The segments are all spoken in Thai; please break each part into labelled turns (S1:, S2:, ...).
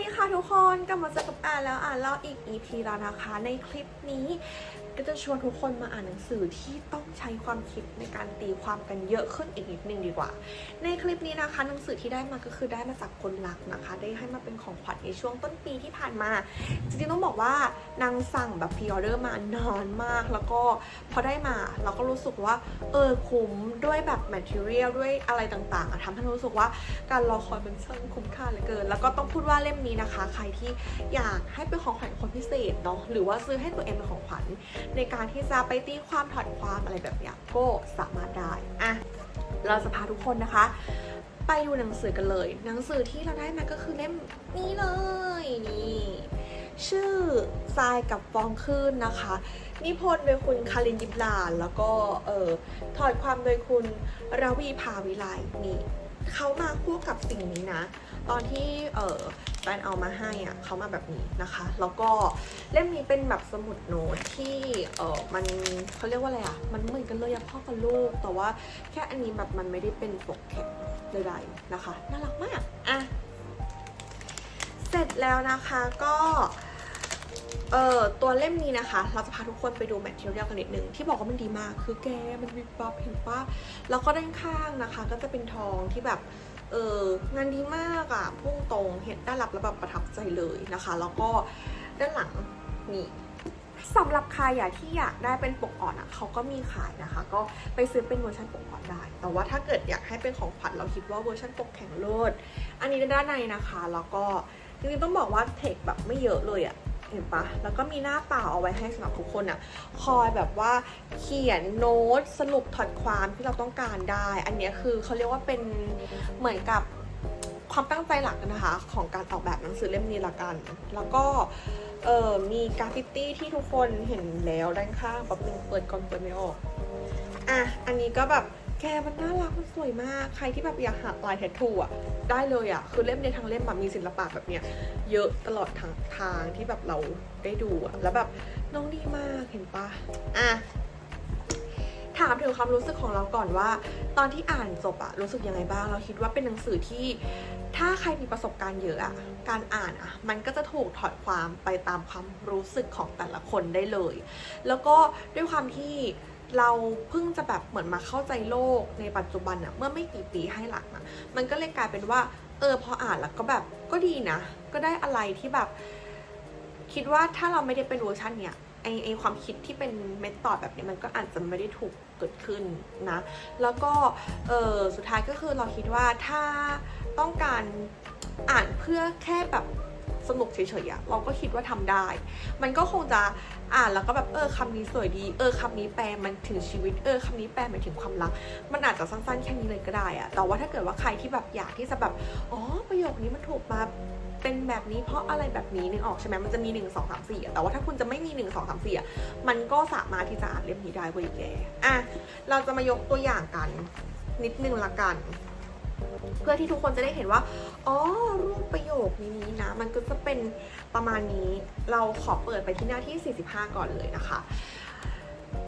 S1: ดีค่ะทุกคนกลับมาเจอกับอ่านแล้วอ่านเล่าอีก EP แล้วนะคะ ในคลิปนี้ ก็จะชวนทุกคนมาอ่านหนังสือที่ต้องใช้ความคิดในการตีความกันเยอะขึ้นอีกนิดนึงดีกว่า ในคลิปนี้นะคะ หนังสือที่ได้มาก็คือได้มาจากคนรักนะคะ ได้ให้มาเป็นของขวัญในช่วงต้นปีที่ผ่านมา จริงๆต้องบอกว่านางสั่งแบบพรีออเดอร์มานานมาก แล้วก็พอได้มาเราก็รู้สึกว่าเออคุ้มด้วยแบบแมทเทียลด้วยอะไรต่างๆทำให้รู้สึกว่าการรอคอยมันช่างคุ้มค่าเหลือเกิน แล้วก็ต้องพูดว่าเล่มนี้นะคะ ใครที่อยากให้เป็นของขวัญคนพิเศษเนาะหรือว่าซื้อให้ตัวเองเป็นของขวัญในการที่จะไปตีความถอดความอะไรแบบนี้ก็สามารถได้อะเราจะพาทุกคนนะคะ ไปดูหนังสือกันเลย หนังสือที่เราได้มาก็คือเล่มนี้เลยนี่ชื่อทรายกับฟองคลื่นนะคะ นิพนธ์โดยคุณคารินยิบลานแล้วก็เออถอดความโดยคุณระวีภาวิไลนี่เขามาคู่กับสิ่งนี้นะ ตอนที่เออ แฟนเอามาให้อะเขามาแบบนี้นะคะ แล้วก็เล่มนี้เป็นแบบสมุดโน้ตที่เออมันเขาเรียกว่าอะไรอะ มันเหมือนกันเลยอะพ่อกับลูก แต่ว่าแค่อันนี้แบบมันไม่ได้เป็นปกแข็งใดๆนะคะ น่ารักมาก อะ เสร็จแล้วนะคะก็ เอ่อตัวเล่มนี้นะคะ เราจะพาทุกคนไปดูแมทเทียลกันนิดนึง ที่บอกว่ามันดีมาก คือแกมันวิบวับเห็นปะแล้วก็ด้านข้างนะคะ ก็จะเป็นทองที่แบบเอองานดีมากอะพุ่งตรงเห็นด้านหลับแล้วแบบประทับใจเลยนะคะ แล้วก็ด้านหลังนี่สำหรับใครอยากที่อยากได้เป็นปกอ่อนอะเขาก็มีขายนะคะ ก็ไปซื้อเป็นเวอร์ชันปกอ่อนได้ แต่ว่าถ้าเกิดอยากให้เป็นของขวัญเราคิดว่าเวอร์ชันปกแข็งโลด อันนี้ด้านในนะคะ แล้วก็จริงๆต้องบอกว่าเทคแบบไม่เยอะเลยอะ เห็นปะแล้วก็มีหน้าเปล่าเอาไว้ให้สำหรับทุกคนอะคอยแบบว่าเขียนโน้ตสรุปถอดความที่เราต้องการได้ อันนี้คือเขาเรียกว่าเป็นเหมือนกับความตั้งใจหลักนะคะ ของการออกแบบหนังสือเล่มนี้ละกัน แล้วก็เออมีกราฟฟิตี้ที่ทุกคนเห็นแล้วด้านข้างแป๊บนึงเปิดก่อนเปิดไม่ออกอะอันนี้ก็แบบ แกมันน่ารักมันสวยมาก ใครที่แบบอยากหักลายแทททูอะได้เลยอะ คือเล่มในทั้งเล่มแบบมีศิลปะแบบเนี้ยเยอะตลอดทางทางที่แบบเราได้ดูอะ แล้วแบบน้องดีมากเห็นปะอะถามถึงความรู้สึกของเราก่อนว่า ตอนที่อ่านจบอะรู้สึกยังไงบ้าง เราคิดว่าเป็นหนังสือที่ ถ้าใครมีประสบการณ์เยอะอะการอ่านอะมันก็จะถูกถอดความไปตามความรู้สึกของแต่ละคนได้เลย แล้วก็ด้วยความที่ เราเพิ่งจะแบบเหมือนมาเข้าใจโลกในปัจจุบันอะเมื่อไม่กี่ปีให้หลังอะมันก็เลยกลายเป็นว่า เออพออ่านแล้วก็แบบก็ดีนะ ก็ได้อะไรที่แบบ คิดว่าถ้าเราไม่ได้เป็นเวอร์ชันเนี้ยไอไอความคิดที่เป็นเมธอดแบบนี้มันก็อาจจะไม่ได้ถูกเกิดขึ้นนะ แล้วก็เออสุดท้ายก็คือเราคิดว่าถ้าต้องการอ่านเพื่อแค่แบบ สนุกเฉยๆอะเราก็คิดว่าทำได้ มันก็คงจะอ่านแล้วก็แบบเออคำนี้สวยดี เออคำนี้แปลมันถึงชีวิตเออคำนี้แปลหมายถึงความรัก มันอาจจะสั้นๆแค่นี้เลยก็ได้อะแต่ว่าถ้าเกิดว่าใครที่แบบอยากที่จะแบบอ๋อประโยคนี้มันถูกมาเป็นแบบนี้เพราะอะไรแบบนี้นึกออกใช่ไหมมันจะมี 1 2 3 4อะแต่ว่าถ้าคุณจะไม่มี 1 2 3 4อะมันก็สามารถที่จะอ่านเล่มนี้ได้เว้ยแกอะเราจะมายกตัวอย่างกัน นิดนึงละกัน เพื่อที่ทุกคนจะได้เห็นว่า อ๋อ รูปประโยคนี้นะ มันก็จะเป็นประมาณนี้ เราขอเปิดไปที่หน้าที่ 45 ก่อนเลยนะคะ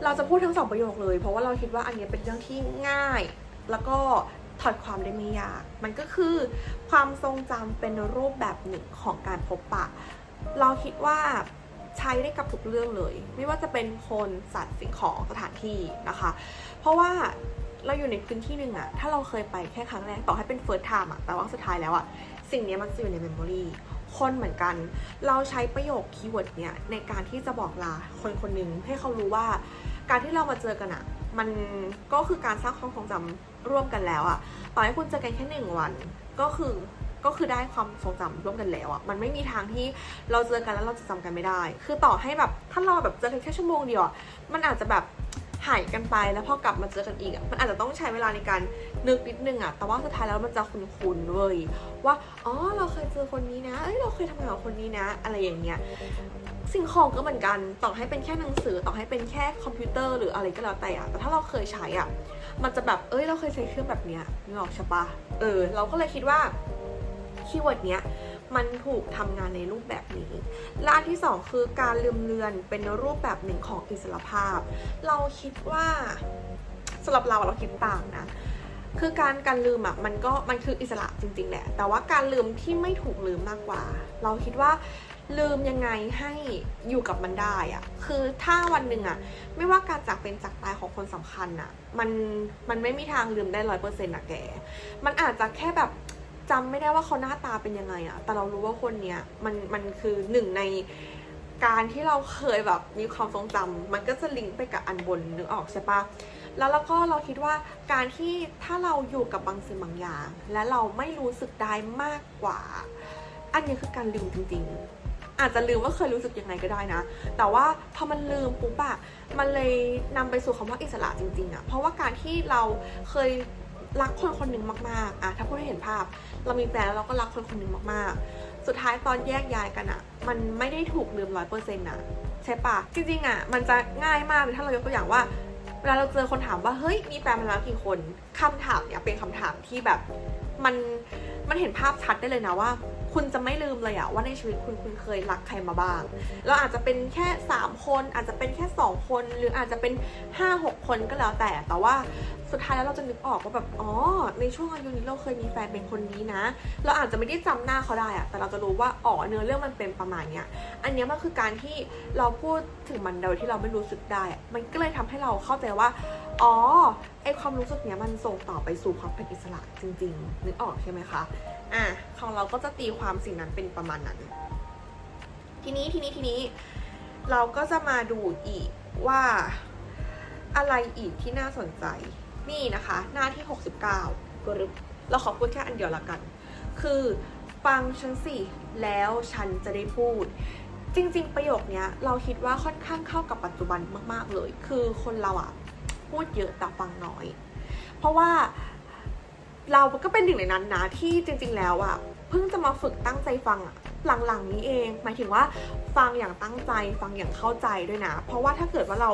S1: เราจะพูดทั้งสองประโยคเลย เพราะว่าเราคิดว่าอันนี้เป็นเรื่องที่ง่าย แล้วก็ถอดความได้ไม่ยาก มันก็คือความทรงจำเป็นรูปแบบหนึ่งของการพบปะ เราคิดว่าใช้ได้กับทุกเรื่องเลย ไม่ว่าจะเป็นคนสัตว์สิ่งของสถานที่นะคะ เพราะว่า เราอยู่ในพื้นที่หนึ่งอะถ้าเราเคยไปแค่ครั้งแรกต่อให้เป็น first time อะแต่ว่าสุดท้ายแล้วอะสิ่งนี้มันจะอยู่ใน memory คนเหมือนกัน เราใช้ประโยคคีย์เวิร์ดเนี้ยในการที่จะบอกลาคนคนหนึ่งให้เขารู้ว่า การที่เรามาเจอกันอะมันก็คือการสร้างความทรงจำร่วมกันแล้วอะต่อให้คุณเจอกันแค่หนึ่งวัน ก็คือก็คือได้ความทรงจำร่วมกันแล้วอะมันไม่มีทางที่เราเจอกันแล้วเราจะจำกันไม่ได้ คือต่อให้แบบถ้าเราแบบเจอกันแค่ชั่วโมงเดียวอะมันอาจจะแบบ หายกันไปแล้วพอกลับมาเจอกันอีกอะมันอาจจะต้องใช้เวลาในการนึกนิดนึงอะแต่ว่าสุดท้ายแล้วมันจะคุ้นๆเว้ยว่าอ๋อเราเคยเจอคนนี้นะเอ้ยเราเคยทำงานกับคนนี้นะ อะไรอย่างเงี้ยสิ่งของก็เหมือนกันต่อให้เป็นแค่หนังสือต่อให้เป็นแค่คอมพิวเตอร์หรืออะไรก็แล้วแต่อะแต่ถ้าเราเคยใช้อะมันจะแบบเอ้ยเราเคยใช้เครื่องแบบเนี้ยนึกออกใช่ปะเออเราก็เลยคิดว่า คีย์เวิร์ดเนี้ยมันถูกทำงานในรูปแบบนี้ และอันที่สองคือการลืมเลือนเป็นรูปแบบหนึ่งของอิสรภาพ เราคิดว่าสำหรับเราเราคิดต่างนะ คือการการลืมอะมันก็มันคืออิสระจริงๆแหละ แต่ว่าการลืมที่ไม่ถูกลืมมากกว่า เราคิดว่าลืมยังไงให้อยู่กับมันได้อะคือถ้าวันหนึ่งอะไม่ว่าการจากเป็นจากตายของคนสำคัญอะมันมันไม่มีทางลืมได้ร้อยเปอร์เซ็นต์อะแก มันอาจจะแค่แบบ จำไม่ได้ว่าเขาหน้าตาเป็นยังไงอะแต่เรารู้ว่าคนเนี้ยมันมันคือหนึ่งในการที่เราเคยแบบมีความทรงจำมันก็จะลิงก์ไปกับอันบนนึกออกใช่ปะแล้วเราก็เราคิดว่าการที่ถ้าเราอยู่กับบางสิ่งบางอย่าง และเราไม่รู้สึกได้มากกว่า อันนี้คือการลืมจริง ๆ อาจจะลืมว่าเคยรู้สึกยังไงก็ได้นะ แต่ว่าพอมันลืมปุ๊บอะมันเลยนำไปสู่คำว่าอิสระจริงๆอะเพราะว่าการที่เราเคย รักคนคนหนึ่งมากๆอะถ้าพูดให้เห็นภาพ เรามีแฟนแล้วเราก็รักคนคนหนึ่งมากๆ สุดท้ายตอนแยกย้ายกันอะมันไม่ได้ถูกลืมร้อยเปอร์เซ็นต์อะใช่ปะจริงๆอะมันจะง่ายมากเลยถ้าเรายกตัวอย่างว่าเวลาเราเจอคนถามว่าเฮ้ยมีแฟนมาแล้วกี่คนคำถามเนี่ยเป็นคำถามที่แบบมันมันเห็นภาพชัดได้เลยนะว่า คุณจะไม่ลืมเลยอะว่าในชีวิตคุณคุณเคยรักใครมาบ้างแล้วอาจจะเป็นแค่ 3 คน อาจจะเป็นแค่ 2 คน หรืออาจจะเป็น 5-6 คนก็แล้วแต่ แต่ว่าสุดท้ายแล้วเราจะนึกออกว่าแบบอ๋อในช่วงอายุนี้เราเคยมีแฟนเป็นคนนี้นะ เราอาจจะไม่ได้จำหน้าเขาได้อะแต่เราจะรู้ว่าอ๋อเนื้อเรื่องมันเป็นประมาณเนี้ยอันเนี้ยมันคือการที่เราพูดถึงมันโดยที่เราไม่รู้สึกได้ มันก็เลยทำให้เราเข้าใจว่า อ๋อ ไอความรู้สึกเนี้ยมันส่งต่อไปสู่ความเป็นอิสระจริง ๆ นึกออกใช่ไหมคะ อะ ของเราก็จะตีความสิ่งนั้นเป็นประมาณนั้น ทีนี้ทีนี้ทีนี้ เราก็จะมาดูอีกว่าอะไรอีกที่น่าสนใจ นี่นะคะ หน้าที่ 69กรึบเราขอพูดแค่อันเดียวละกัน คือฟังฉันสิ แล้วฉันจะได้พูด จริง ๆ ประโยคนี้เราคิดว่าค่อนข้างเข้ากับปัจจุบันมาก ๆ เลย คือคนเราอะ พูดเยอะแต่ฟังน้อย เพราะว่าเราก็เป็นหนึ่งในนั้นนะที่จริง ๆ แล้วอะเพิ่งจะมาฝึกตั้งใจฟังอะหลังๆนี้เอง หมายถึงว่าฟังอย่างตั้งใจฟังอย่างเข้าใจด้วยนะ เพราะว่าถ้าเกิดว่าเรา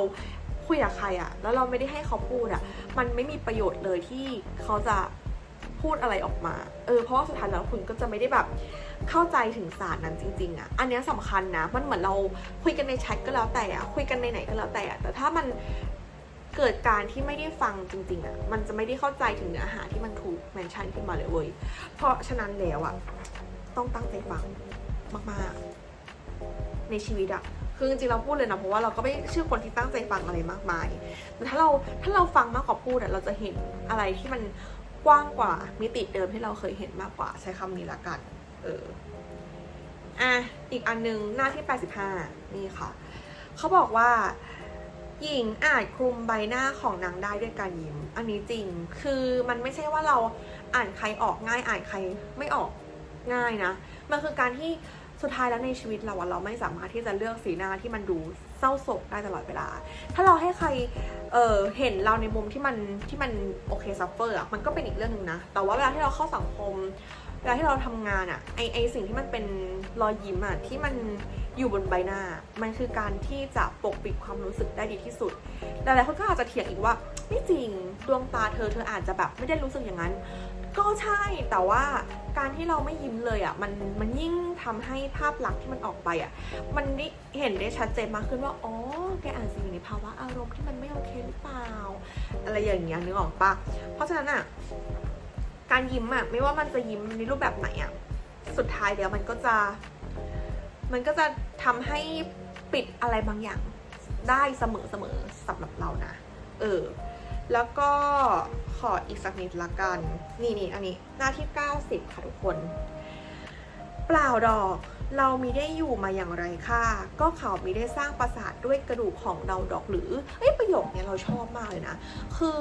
S1: คุยกับใครอะแล้วเราไม่ได้ให้เขาพูดอะมันไม่มีประโยชน์เลยที่เขาจะพูดอะไรออกมา เออ เพราะว่าสุดท้ายแล้วคุณก็จะไม่ได้แบบเข้าใจถึงศาสตร์นั้นจริง ๆอะ่ะ อันนี้ยสำคัญนะ มันเหมือนเราคุยกันในแชทก็แล้วแต่อะคุยกันในไหนก็แล้วแต่อะแต่ถ้ามัน เกิดการที่ไม่ได้ฟังจริงๆอะ่ะ มันจะไม่ได้เข้าใจถึงเนื้อหาที่มันถูกแมนชั่นขึ้นมาเลยเว้ย เพราะฉะนั้นแล้วอะ่ะ ต้องตั้งใจฟังมากๆ ในชีวิตอะ่ะ คือจริงๆเราพูดเลยนะเพราะว่าเราก็ไม่เชื่อคนที่ตั้งใจฟังอะไรมากมาย แต่ถ้าเราถ้าเราฟังมากกว่าพูดอะเราจะเห็นอะไรที่มันกว้างกว่ามิติเดิมที่เราเคยเห็นมากกว่าใช้คำนี้ละกัน เออ อะ อีกอันนึงหน้าที่ 85 นี่ค่ะ เขาบอกว่า หญิงอาจคลุมใบหน้าของนางได้ด้วยการยิ้ม อันนี้จริง คือมันไม่ใช่ว่าเราอ่านใครออกง่ายอ่านใครไม่ออกง่ายนะ มันคือการที่สุดท้ายแล้วในชีวิตเราเราไม่สามารถที่จะเลือกสีหน้าที่มันดูเศร้าโศกได้ตลอดเวลา ถ้าเราให้ใครเเห็นเราในมุมที่มันที่มันโอเคซัฟเฟอร์อะมันก็เป็นอีกเรื่องหนึ่งนะ แต่ว่าเวลาที่เราเข้าสังคม เวลาที่เราทำงานอะไอไอสิ่งที่มันเป็นรอยยิ้มอะที่มัน อยู่บนใบหน้า มันคือการที่จะปกปิดความรู้สึกได้ดีที่สุดหลายๆคนก็อาจจะเถียงอีกว่า ไม่จริง ดวงตาเธอเธออาจจะแบบไม่ได้รู้สึกอย่างนั้น ก็ใช่ แต่ว่าการที่เราไม่ยิ้มเลยอะมันมันยิ่งทำให้ภาพลักษณ์ที่มันออกไปอะมันนี่เห็นได้ชัดเจนมากขึ้นว่า อ๋อ แกอาจจะอยู่ในภาวะอารมณ์ที่มันไม่โอเคหรือเปล่า อะไรอย่างเงี้ยนึกออกปะเพราะฉะนั้นอะการยิ้มอะไม่ว่ามันจะยิ้มในรูปแบบไหนอะ สุดท้ายแล้วมันก็จะ มันก็จะทำให้ปิดอะไรบางอย่างได้เสมอเสมอสำหรับเรานะ เออ แล้วก็ขออีกสักนิดละกัน นี่นี่อันนี้หน้าที่ 90 ค่ะทุกคน เปล่าดอกเรามีได้อยู่มาอย่างไรค่ะ ก็เขามีได้สร้างปราสาทด้วยกระดูกของเราดอกหรือ เอ้ยประโยคเนี้ยเราชอบมากเลยนะ คือ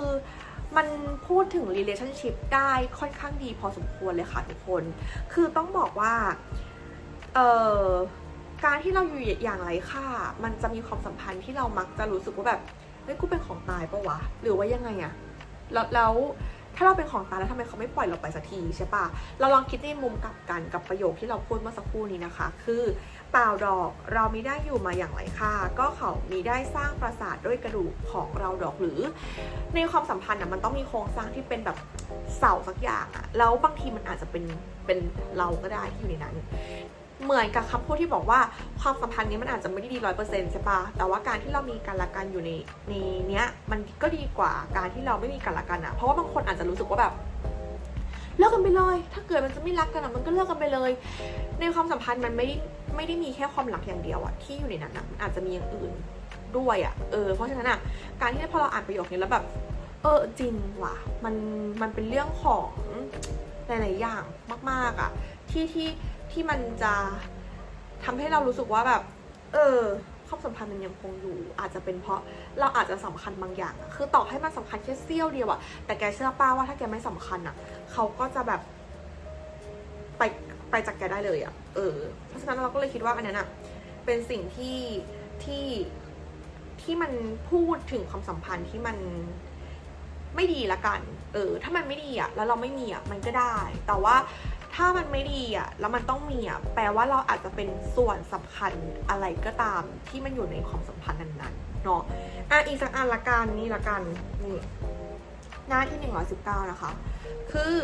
S1: มันพูดถึง relationship ได้ค่อนข้างดีพอสมควรเลยค่ะทุกคน คือต้องบอกว่า เอ่อการที่เราอยู่อย่างไรค่า มันจะมีความสัมพันธ์ที่เรามักจะรู้สึกว่าแบบเฮ้ยกูเป็นของตายปะวะ หรือว่ายังไงอะแล้วแล้วถ้าเราเป็นของตายแล้วทำไมเขาไม่ปล่อยเราไปสักทีใช่ปะเราลองคิดในมุมกลับกันกับประโยคที่เราพูดเมื่อสักครู่นี้นะคะ คือเปล่าดอกเรามีได้อยู่มาอย่างไรค่าก็เขามีได้สร้างปราสาทด้วยกระดูกของเราดอกหรือ ในความสัมพันธ์อะมันต้องมีโครงสร้างที่เป็นแบบเสาสักอย่างอะแล้วบางทีมันอาจจะเป็นเป็นเราก็ได้ที่อยู่ในนั้น เหมือนกับคำพูดที่บอกว่าความสัมพันธ์นี้มันอาจจะไม่ได้ดีร้อยเปอร์เซ็นต์ใช่ปะแต่ว่าการที่เรามีกันและกันอยู่ในในเนี้ยมันก็ดีกว่าการที่เราไม่มีกันและกันอะเพราะว่าบางคนอาจจะรู้สึกว่าแบบเลิกกันไปเลย ถ้าเกิดมันจะไม่รักกันอะมันก็เลิกกันไปเลย ในความสัมพันธ์มันไม่ได้ไม่ได้มีแค่ความรักอย่างเดียวอะที่อยู่ในนั้นอะมันอาจจะมีอย่างอื่นด้วยอะเออเพราะฉะนั้นอะการที่พอเราอ่านประโยคนี้แล้วแบบ เออจริงว่ะมันมันเป็นเรื่องของหลายๆอย่างมาก ๆอะที่ที่ ที่มันจะทำให้เรารู้สึกว่าแบบ เออความสัมพันธ์มันยังคงอยู่ อาจจะเป็นเพราะเราอาจจะสำคัญบางอย่างอะคือต่อให้มันสำคัญแค่เสี้ยวเดียวอะแต่แกเชื่อป้าว่าถ้าแกไม่สำคัญอะเขาก็จะแบบ ไปไปจากแกได้เลยอะเออ เพราะฉะนั้นเราก็เลยคิดว่าอันนั้นอะเป็นสิ่งที่ที่ที่มันพูดถึงความสัมพันธ์ที่มันไม่ดีละกัน เออ ถ้ามันไม่ดีอะแล้วเราไม่มีอะมันก็ได้ แต่ว่า ถ้ามันไม่ดีอะแล้วมันต้องมีอะแปลว่าเราอาจจะเป็นส่วนสำคัญอะไรก็ตามที่มันอยู่ในความสัมพันธ์นั้นๆเนาะอะอีกสักอันละกันนี่ละกันนี่หน้าที่หนึ่งร้อยสิบเก้านะคะ คือ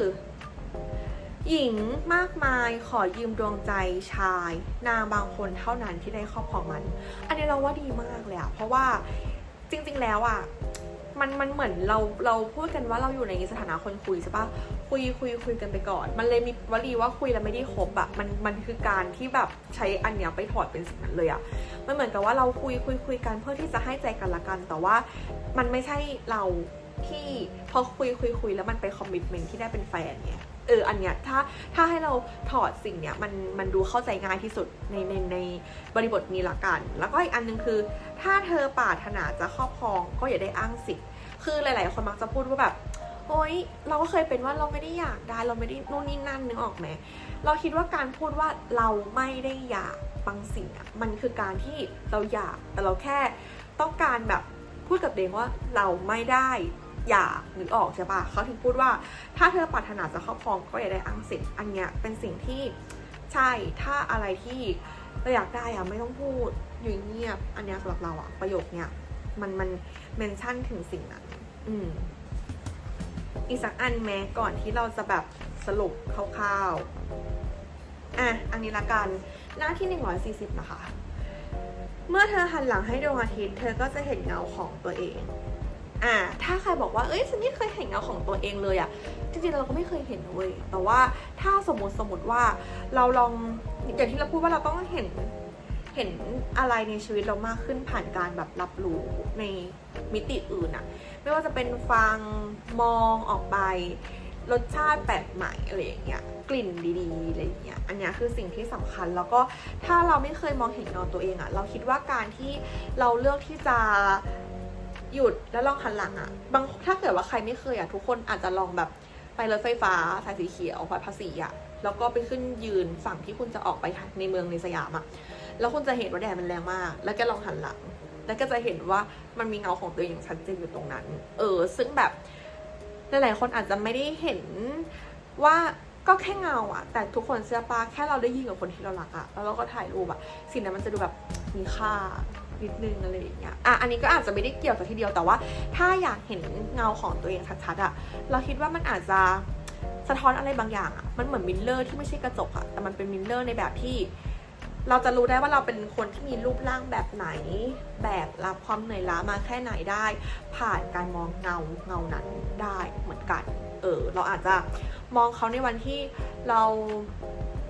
S1: หญิงมากมายขอยืมดวงใจชาย นางบางคนเท่านั้นที่ได้ครอบครองมัน อันนี้เราว่าดีมากเลยอะเพราะว่าจริงๆแล้วอะ มันมันเหมือนเราเราพูดกันว่าเราอยู่ในสถานะคนคุยใช่ปะคุยคุยคุยกันไปก่อน มันเลยมีวลีว่าคุยแล้วไม่ได้คบอะมันมันคือการที่แบบใช้อันเนี้ยไปถอดเป็นสิ่งนั้นเลยอะมันเหมือนกับว่าเราคุยคุยคุยกันเพื่อที่จะให้ใจกันละกัน แต่ว่ามันไม่ใช่เราที่พอคุยคุยคุยแล้วมันไปคอมมิชเมนที่ได้เป็นแฟนเนี่ย เอออันเนี้ยถ้าถ้าให้เราถอดสิ่งเนี้ยมันมันดูเข้าใจง่ายที่สุดในในในบริบทนี้ละกัน แล้วก็อีกอันหนึงคือ ถ้าเธอปรารถนาจะครอบครองก็อย่าได้อ้างสิทธิ์คือหลาย ๆ คนมักจะพูดว่าแบบโอ๊ยเราก็เคยเป็นว่าเราไม่ได้อยากได้เราไม่ได้นู่นนี่นั่นนึกออกไหมเราคิดว่าการพูดว่าเราไม่ได้อยากบางสิ่งอะมันคือการที่เราอยากแต่เราแค่ต้องการแบบพูดกับตัวเองว่าเราไม่ได้ อยากหรือออกใช่ปะเขาถึงพูดว่า ถ้าเธอปรารถนาจะครอบครองก็อย่าได้อ้างสิทธิ์อันเนี้ยเป็นสิ่งที่ใช่ถ้าอะไรที่เราอยากได้อะไม่ต้องพูดอยู่เงียบ อันเนี้ยสำหรับเราอะประโยคเนี้ยมันมันเมนชั่นถึงสิ่งนั้นอืมอีกสักอันแม้ก่อนที่เราจะแบบสรุปคร่าวๆ อะ อันนี้ละกัน หน้าที่ 140 นะคะ เมื่อเธอหันหลังให้ดวงอาทิตย์ เธอก็จะเห็นเงาของตัวเอง อ่าถ้าใครบอกว่าเอ้ยฉันไม่เคยเห็นเงาของตัวเองเลยอะจริงๆเราก็ไม่เคยเห็นเว้ยแต่ว่าถ้าสมมติสมมติว่าเราลองอย่างที่เราพูดว่าเราต้องเห็นเห็นอะไรในชีวิตเรามากขึ้นผ่านการแบบรับรู้ในมิติอื่นอะไม่ว่าจะเป็นฟังมองออกไป รสชาติแปลกใหม่อะไรอย่างเงี้ยกลิ่นดีๆอะไรอย่างเงี้ยอันเนี้ยคือสิ่งที่สำคัญแล้วก็ถ้าเราไม่เคยมองเห็นเงาตัวเองอะเราคิดว่าการที่เราเลือกที่จะ หยุดแล้วลองหันหลังอะบางถ้าเกิดว่าใครไม่เคยอะทุกคนอาจจะลองแบบไปรถไฟฟ้าสายสีเขียวผ่านภาษีอะแล้วก็ไปขึ้นยืนฝั่งที่คุณจะออกไปในเมืองในสยามอะแล้วคุณจะเห็นว่าแดดมันแรงมาก แล้วก็ลองหันหลัง แล้วก็จะเห็นว่ามันมีเงาของตัวเองอย่างชัดเจนอยู่ตรงนั้น เออ ซึ่งแบบหลายๆคนอาจจะไม่ได้เห็นว่าก็แค่เงาอะแต่ทุกคนเชื่อปะแค่เราได้ยินกับคนที่เรารักอะแล้วเราก็ถ่ายรูปอะสิ่งนั้นมันจะดูแบบมีค่า นิดนึงอะไรอย่างเงี้ยอะอันนี้ก็อาจจะไม่ได้เกี่ยวกับทีเดียวแต่ว่า ถ้าอยากเห็นเงาของตัวเองชัดๆอะเราคิดว่ามันอาจจะสะท้อนอะไรบางอย่างอะมันเหมือนมิลเลอร์ที่ไม่ใช่กระจกอะแต่มันเป็นมิลเลอร์ในแบบที่ เราจะรู้ได้ว่าเราเป็นคนที่มีรูปร่างแบบไหน แบบรับความเหนื่อยล้ามาแค่ไหนได้ ผ่านการมองเงาเงานั้นได้เหมือนกันเออเราอาจจะมองเขาในวันที่เรา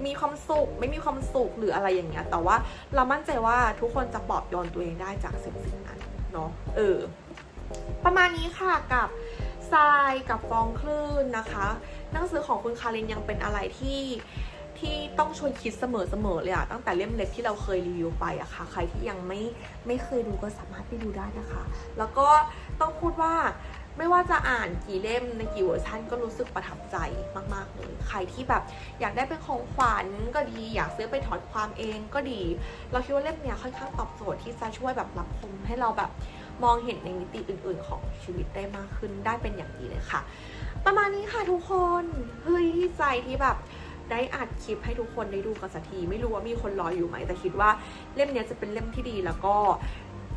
S1: มีความสุข ไม่มีความสุขหรืออะไรอย่างเงี้ย แต่ว่าเรามั่นใจว่าทุกคนจะปลอบโยนตัวเองได้จากสิ่งสิ่งนั้นเนาะเออ ประมาณนี้ค่ะกับทรายกับฟองคลื่นนะคะ หนังสือของคุณคารินยังเป็นอะไรที่ที่ต้องชวนคิดเสมอๆเลยอะตั้งแต่เล่มเล็กที่เราเคยรีวิวไปอะค่ะ ใครที่ยังไม่ไม่เคยดูก็สามารถไปดูได้นะคะ แล้วก็ต้องพูดว่า ไม่ว่าจะอ่านกี่เล่มในกี่เวอร์ชันก็รู้สึกประทับใจมากๆเลยใครที่แบบอยากได้เป็นของขวัญก็ดีอยากซื้อไปถอดความเองก็ดี เราคิดว่าเล่มเนี้ยค่อนข้างตอบโจทย์ที่จะช่วยแบบรับคมให้เราแบบมองเห็นในมิติอื่น ๆ ของชีวิตได้มากขึ้นได้เป็นอย่างดีเลยค่ะ ประมาณนี้ค่ะทุกคนเฮ้ยที่ใจที่แบบได้อัดคลิปให้ทุกคนได้ดูกันสักที ไม่รู้ว่ามีคนรออยู่ไหมแต่คิดว่าเล่มเนี้ยจะเป็นเล่มที่ดีแล้วก็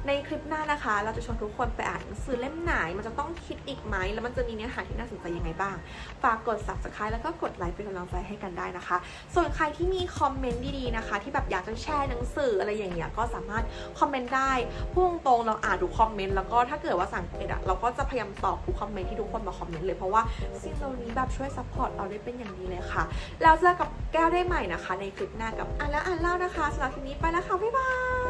S1: ในคลิปหน้านะคะ เราจะชวนทุกคนไปอ่านหนังสือเล่มไหน มันจะต้องคิดอีกไหม แล้วมันจะมีเนื้อหาที่น่าสนใจยังไงบ้าง ฝากกด subscribe แล้วก็กดไลค์เป็นกำลังใจให้กันได้นะคะ ส่วนใครที่มีคอมเมนต์ดีๆนะคะ ที่แบบอยากจะแชร์หนังสืออะไรอย่างเงี้ย ก็สามารถคอมเมนต์ได้พูดตรงเราอ่านทุกคอมเมนต์ แล้วก็ถ้าเกิดว่าสังเกตอะเราก็จะพยายามตอบทุกคอมเมนต์ที่ทุกคนมาคอมเมนต์เลย เพราะว่าสิ่งเหล่านี้แบบช่วยซัพพอร์ตเราได้เป็นอย่างดีเลยค่ะ แล้วเจอกับแก้วได้ใหม่นะคะ ในคลิปหน้ากับอ่านแล้วอ่านเล่านะคะสำหรับคลิปนี้ไปแล้วค่ะบ๊ายบาย